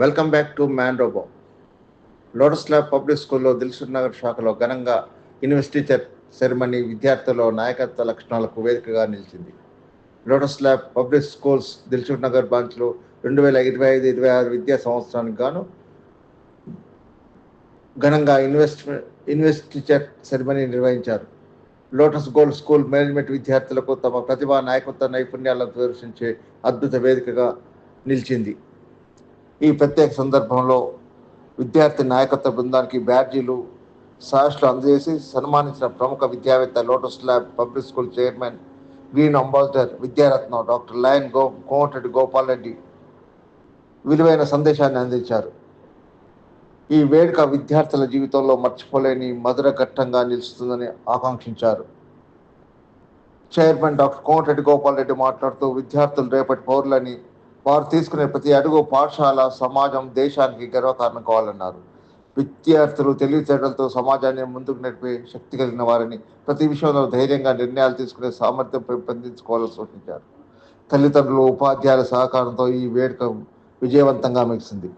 Welcome back to man robo lotus lab public స్కూల్లో దిల్సుఖ్ నగర్ శాఖలో ఘనంగా ఇన్వెస్టిచర్ సెరమనీ విద్యార్థుల నాయకత్వ లక్షణాలకు వేదికగా నిలిచింది. Lotus lab public schools Dilsukhnagar బ్రాంచ్లో రెండు వేల ఇరవై ఐదు ఇరవై ఆరు విద్యా సంవత్సరానికి గాను ఘనంగా ఇన్వెస్ట్ ఇన్వెస్టిచర్ సెరమనీ నిర్వహించారు. లోటస్ గోల్డ్ స్కూల్ మేనేజ్మెంట్ విద్యార్థులకు తమ ప్రతిభా నాయకత్వ నైపుణ్యాలను ప్రదర్శించే అద్భుత వేదికగా నిలిచింది. ఈ ప్రత్యేక సందర్భంలో విద్యార్థి నాయకత్వ బృందానికి బ్యాడ్జీలు సాష్లు అందజేసి సన్మానించిన ప్రముఖ విద్యావేత్త lotus lab public school chairman green ambassador విద్యారత్నం doctor lion గో కోమటిరెడ్డి గోపాల్ రెడ్డి విలువైన సందేశాన్ని అందించారు. ఈ వేడుక విద్యార్థుల జీవితంలో మర్చిపోలేని మధుర ఘట్టంగా నిలుస్తుందని ఆకాంక్షించారు. చైర్మన్ డాక్టర్ కోమటిరెడ్డి గోపాల్ రెడ్డి మాట్లాడుతూ విద్యార్థులు రేపటి పౌరులని వారు తీసుకునే ప్రతి అడుగు పాఠశాల సమాజం దేశానికి గర్వకారణం కావాలన్నారు. విద్యార్థులు తెలివితేటలతో సమాజాన్ని ముందుకు నడిపే శక్తి కలిగిన వారిని ప్రతి విషయంలో ధైర్యంగా నిర్ణయాలు తీసుకునే సామర్థ్యం పెంపొందించుకోవాలని సూచించారు. తల్లిదండ్రులు ఉపాధ్యాయుల సహకారంతో ఈ వేడుక విజయవంతంగా మిగిసింది.